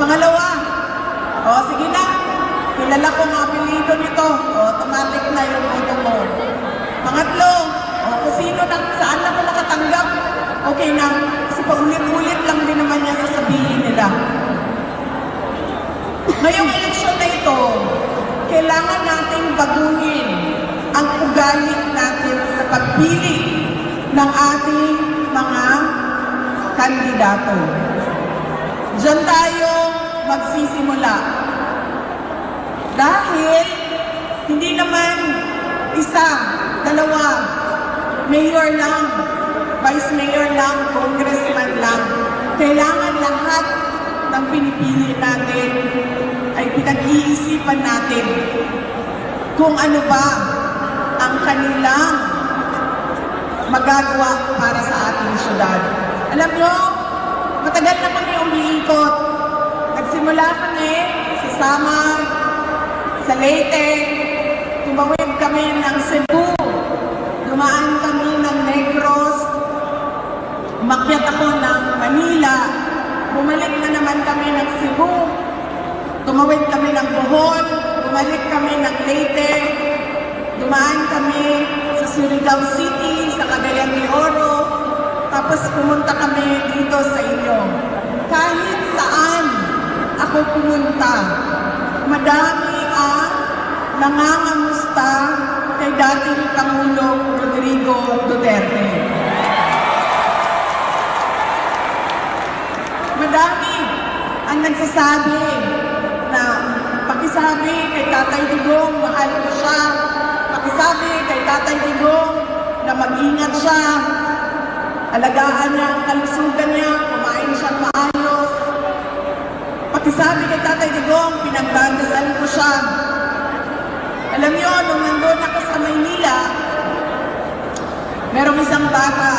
Pangalawa, o sige na, kilala ko ang apelido nito, o automatic na yung boto mo. Pangatlo, o kung sino na, saan na ko nakatanggap, okay na, kasi paulit-ulit lang din naman yan sasabihin nila. Ngayong eleksyon na ito, kailangan nating baguhin ang ugali natin sa pagpili ng ating mga kandidato. Diyan tayo magsisimula. Dahil hindi naman isa, dalawa, mayor lang, vice mayor lang, congressman lang. Kailangan lahat ng pinipili natin ay pinag-iisipan natin kung ano ba ang kanilang magagawa para sa ating syudad. Alam nyo, matagal na umiikot. Nagsimula kami sa Samar, sa Leyte, tumawid kami ng Cebu, dumaan kami ng Negros, umakyat ako ng Manila, bumalik na naman kami ng Cebu, tumawid kami ng Bohol, bumalik kami ng Leyte, dumaan kami sa Surigao City, sa Cagayan de Oro, tapos pumunta kami dito sa inyo. Kahit saan ako pumunta, madami ang nangangamusta kay dating Pangulong Rodrigo Duterte. Madami ang nagsasabi na pakisabi kay Tatay Digong, mahal ko siya. Pakisabi kay Tatay Digong na mag-ingat siya. Alagaan niya ang kalusugan niya, kumain siya maayos. Pakisabi kay Tatay Digong, pinagdadasal ko siya. Alam niyo, nung nandun ako sa Maynila, merong isang bata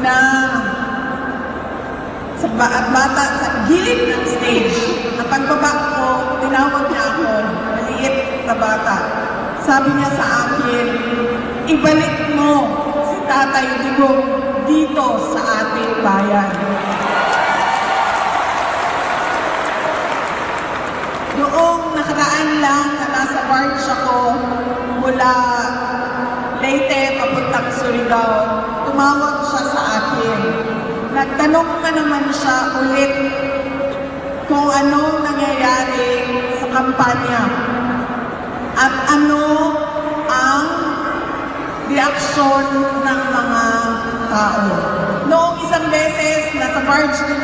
na sa ba at bata sa gilid ng stage. Ang pagbaba ko, tinawag niya ako, maliit na bata. Sabi niya sa akin, ibalik mo si Tatay Digong dito sa ating bayan. Noong nakaraan lang na nasa barge ako mula Leyte papuntang Surigao, tumawag siya sa akin. Nagtanong na naman siya ulit kung anong nangyayari sa kampanya at ano ang reaksyon ng mga tao. Noong isang beses, nasa barge din